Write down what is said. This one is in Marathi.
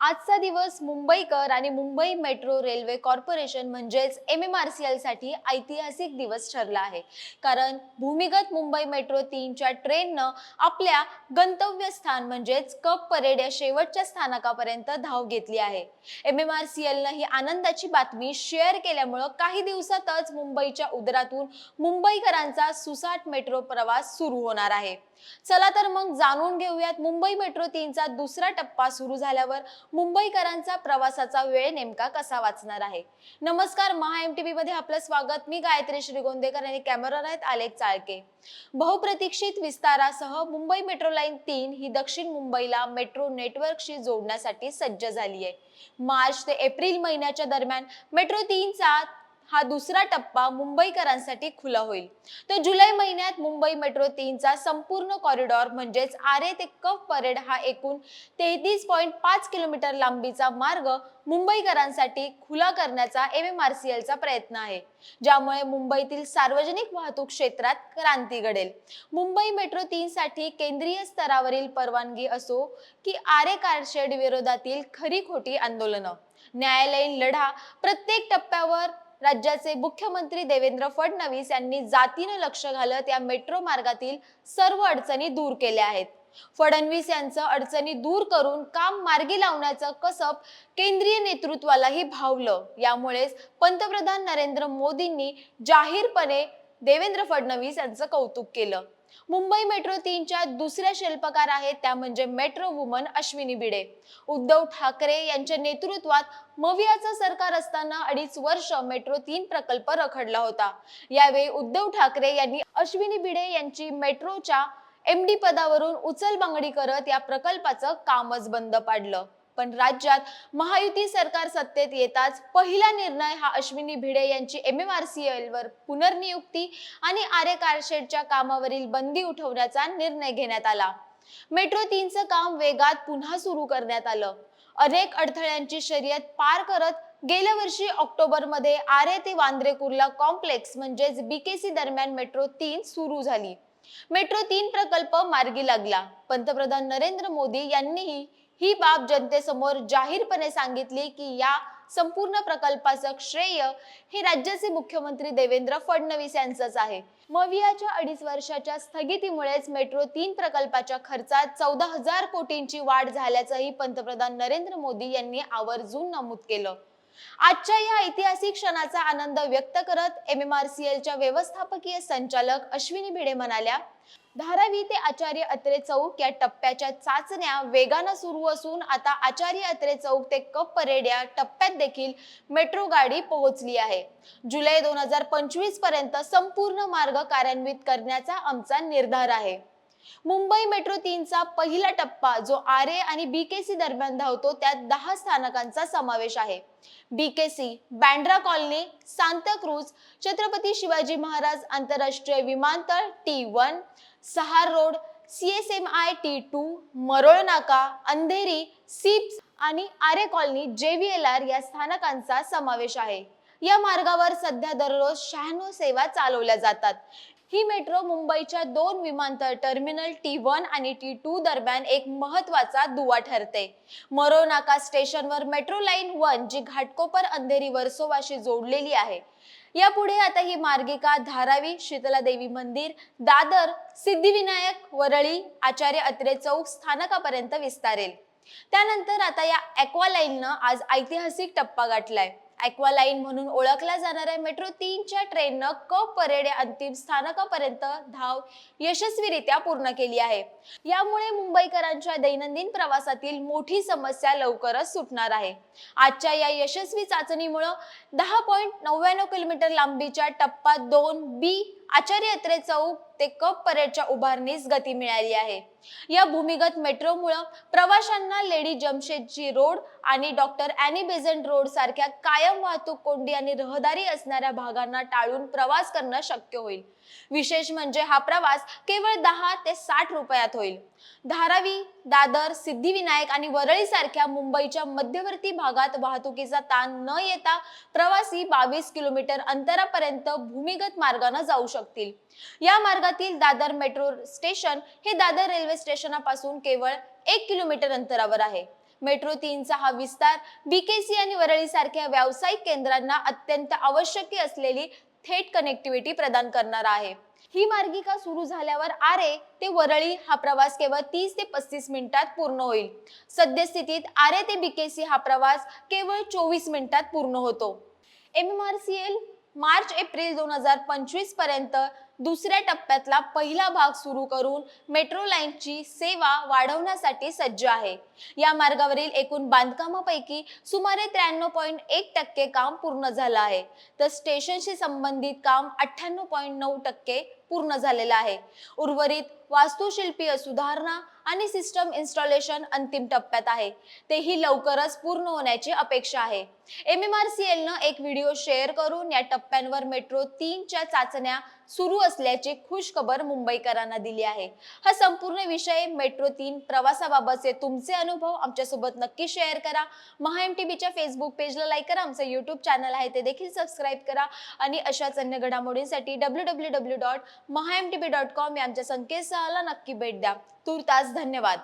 आजचा दिवस मुंबईकर आणि मुंबई मेट्रो रेल्वे कॉर्पोरेशन म्हणजेच एम एम आर सी एलसाठी ऐतिहासिक दिवस ठरला आहे. कारण भूमिगत मुंबई मेट्रो तीनच्या ट्रेननं आपल्या गंतव्यस्थान म्हणजेच कप परेड या शेवटच्या स्थानकापर्यंत धाव घेतली आहे. एम एम आर सी एलनं ही आनंदाची बातमी शेअर केल्यामुळं काही दिवसातच मुंबईच्या उदरातून मुंबईकरांचा सुसाट मेट्रो प्रवास सुरू होणार आहे. चला तर मग जाणून घेऊयात मुंबई मेट्रो तीनचा दुसरा टप्पा सुरू झाल्यावर मुंबईकरांचा प्रवासाचा वेळ नेमका कसा वाचणार आहे? नमस्कार महा एम टी मध्ये आपलं स्वागत. मी गायत्री श्रीगोंदेकर आणि कॅमेरा आहेत आलेख चाळके. बहुप्रतीक्षित विस्तारासह मुंबई मेट्रो लाईन तीन ही दक्षिण मुंबईला मेट्रो नेटवर्कशी जोडण्यासाठी सज्ज झाली आहे मार्च ते एप्रिल महिन्याच्या दरम्यान मेट्रो तीनचा हा दुसरा टप्पा मुंबईकरांसाठी खुला होईल. तर जुलै महिन्यात मुंबई मेट्रो तीनचा संपूर्ण कॉरिडॉर म्हणजेच आरे ते कफ परेड हा एकूण तेहतीस पॉईंट पाच किलोमीटर लांबीचा मार्ग मुंबईकरांसाठी खुला करण्याचा एम एम आर सी एलचा प्रयत्न आहे. ज्यामुळे मुंबईतील सार्वजनिक वाहतूक क्षेत्रात क्रांती घडेल. मुंबई मेट्रो तीनसाठी केंद्रीय स्तरावरील परवानगी असो की आरे कारशेड विरोधातील खरी खोटी आंदोलनं. न्यायालयीन लढा प्रत्येक टप्प्यावर राज्याचे मुख्यमंत्री देवेंद्र फडणवीस यांनी जातीनं लक्ष घालत या मेट्रो मार्गातील सर्व अडचणी दूर केल्या आहेत. फडणवीस यांचं अडचणी दूर करून काम मार्गी लावण्याचं कसब केंद्रीय नेतृत्वालाही भावलं. यामुळेच पंतप्रधान नरेंद्र मोदींनी जाहीरपणे देवेंद्र फडणवीस यांचं कौतुक केलं. मुंबई मेट्रो तीनच्या दुसऱ्या शिल्पकार आहेत त्या म्हणजे मेट्रो वुमन अश्विनी भिडे उद्धव ठाकरे यांच्या नेतृत्वात मवियाचं सरकार असताना अडीच वर्ष मेट्रो तीन प्रकल्प रखडला होता. यावेळी उद्धव ठाकरे यांनी अश्विनी भिडे यांची मेट्रोच्या एम डी पदावरून उचलबांगडी करत या प्रकल्पाचं कामच बंद पाडलं. पण राज्यात महायुती सरकार सत्तेत येताच पहिला निर्णय हा अश्विनी भिडे यांची M M R C L वर पुनर्नियुक्ती आणि आरे कारशेडच्या कामावरील बंदी उठवण्याचा निर्णय घेण्यात आला. मेट्रो तीनचं काम वेगात पुन्हा सुरू करण्यात आलं. अनेक अडथळ्यांची शर्यत पार करत गेल्या वर्षी ऑक्टोबरमध्ये आरे ते वांद्रे कुर्ला कॉम्प्लेक्स म्हणजेच बीकेसी दरम्यान मेट्रो तीन सुरू झाली. मेट्रो तीन प्रकल्प मार्गी लागला. पंतप्रधान नरेंद्र मोदी यांनीही ही बाब जनतेसमोर जाहीरपणे सांगितली की या संपूर्ण प्रकल्पाचं श्रेय हे राज्याचे मुख्यमंत्री देवेंद्र फडणवीस यांचंच आहे. मवियाच्या अडीच वर्षाच्या स्थगितीमुळेच मेट्रो तीन प्रकल्पाच्या खर्चात चौदा हजार कोटींची वाढ झाल्याचंही पंतप्रधान नरेंद्र मोदी यांनी आवर्जून नमूद केलं. आजच्या या ऐतिहासिक क्षणाचा आनंद व्यक्त करत एम एम आर सी एलच्या व्यवस्थापकीय संचालक अश्विनी भिडे म्हणाल्या धारावी ते आचार्य अत्रे चौक या टप्प्याच्या चाचण्या वेगानं सुरू असून आता आचार्य अत्रे चौक ते कप परेड या टप्प्यात देखील मेट्रो गाडी पोहोचली आहे. जुलै दोन हजार पंचवीसपर्यंत संपूर्ण मार्ग कार्यान्वित करण्याचा आमचा निर्धार आहे. मुंबई मेट्रो तीनचा पहिला टप्पा जो आरे आणि बीकेसी दरम्यान धावतो त्यात दहा स्थानकांचा समावेश आहे. बीकेसी बँड्रा कॉलनी सांताक्रूज छत्रपती शिवाजी महाराज आंतरराष्ट्रीय विमानतळ T one Sahar road C S M I T two Marol Naka Andheri SEEPZ आणि Aarey colony J V L R या स्थानकांचा समावेश आहे. या मार्गावर सध्या दररोज शहाण्णव सेवा चालवल्या जातात. ही मेट्रो मुंबईच्या दोन विमानतळ टर्मिनल टी वन आणि टी टू दरम्यान एक महत्त्वाचा दुवा ठरते. मरो नाका स्टेशनवर मेट्रो लाईन वन जी घाटकोपर अंधेरी वर्सोवाशी जोडलेली आहे. यापुढे आता ही मार्गिका धारावी शीतलादेवी मंदिर दादर सिद्धिविनायक वरळी आचार्य अत्रे चौक स्थानकापर्यंत विस्तारेल. त्यानंतर आता या ॲक्वा लाईननं आज ऐतिहासिक टप्पा गाठलाय. ॲक्वालाईन म्हणून ओळखल्या जाणाऱ्या मेट्रो तीनच्या ट्रेननं कप परेड या अंतिम स्थानकापर्यंत धाव यशस्वीरित्या पूर्ण केली आहे. यामुळे मुंबईकरांच्या दैनंदिन प्रवासातील मोठी समस्या लवकरच सुटणार आहे. आजच्या या यशस्वी चाचणीमुळं दहा पॉईंट नव्याण्णव किलोमीटर लांबीच्या टप्पा दोन बी आचार्य अत्रे चौक ते कप परेडच्या उभारणीस गती मिळाली आहे. या भूमिगत मेट्रोमुळं प्रवाशांना लेडी जमशेदजी रोड आणि डॉक्टर अॅनी बेझंट रोड सारख्या कायम वाहतूक कोंडी आणि रहदारी असणाऱ्या भागांना टाळून प्रवास करणं शक्य होईल. विशेष म्हणजे हा प्रवास केवळ दहा ते साठ रुपयात होईल. धारावी दादर सिद्धिविनायक आणि वरळी सारख्या मुंबईच्या मध्यवर्ती भागात वाहतुकीचा ताण न येता प्रवासी बावीस किलोमीटर अंतरापर्यंत भूमिगत मार्गाने जाऊ शकतील. या मार्गातील दादर मेट्रो स्टेशन हे दादर रेल्वे स्टेशनापासून केवळ एक किलोमीटर अंतरावर आहे. मेट्रो तीनचा हा विस्तार बीकेसी आणि वरळी सारख्या व्यावसायिक केंद्रांना अत्यंत आवश्यक असलेली थेट कनेक्टिव्हिटी प्रदान करणार आहे. ही मार्गिका सुरू झाल्यावर आरे ते वरळी हा प्रवास केवळ तीस ते पस्तीस मिनिटात पूर्ण होईल. सद्यस्थितीत आरे ते बीकेसी हा प्रवास केवळ चोवीस मिनिटात पूर्ण होतो. M M R C L March April दोन हजार पंचवीसपर्यंत दुसऱ्या टप्प्यातला पहिला भाग सुरू करून मेट्रो लाईनची सेवा वाढवण्यासाठी सज्ज आहे. या मार्गावरील एकूण बांधकामापैकी सुमारे त्र्याण्णव पॉईंट एक टक्के काम पूर्ण झालं आहे. तर स्टेशनशी संबंधित काम अठ्ठ्याण्णव पॉईंट नऊ टक्के पूर्ण झालेलं आहे. उर्वरित वास्तुशिल्पीय सुधारणा आणि सिस्टम इन्स्टॉलेशन अंतिम टप्प्यात आहे. तेही लवकरच पूर्ण होण्याची अपेक्षा आहे. एम एम आर सी एलनं एक व्हिडिओ शेअर करून या टप्प्यांवर मेट्रो तीनच्या चाचण्या सुरू असल्याची खुश खबर मुंबईकरांना दिली आहे. हा संपूर्ण विषय मेट्रो तीन प्रवासाबाबतचे तुमचे अनुभव आमच्यासोबत नक्की शेअर करा. महा एम टी बीच्या फेसबुक पेजला लाईक करा. आमचं यूट्यूब चॅनल आहे ते देखील सबस्क्राईब करा. आणि अशाच अन्य घडामोडींसाठी W W W dot Maha M T B dot com या आमच्या संकेतस्थळाला नक्की भेट द्या. तूर्तास धन्यवाद.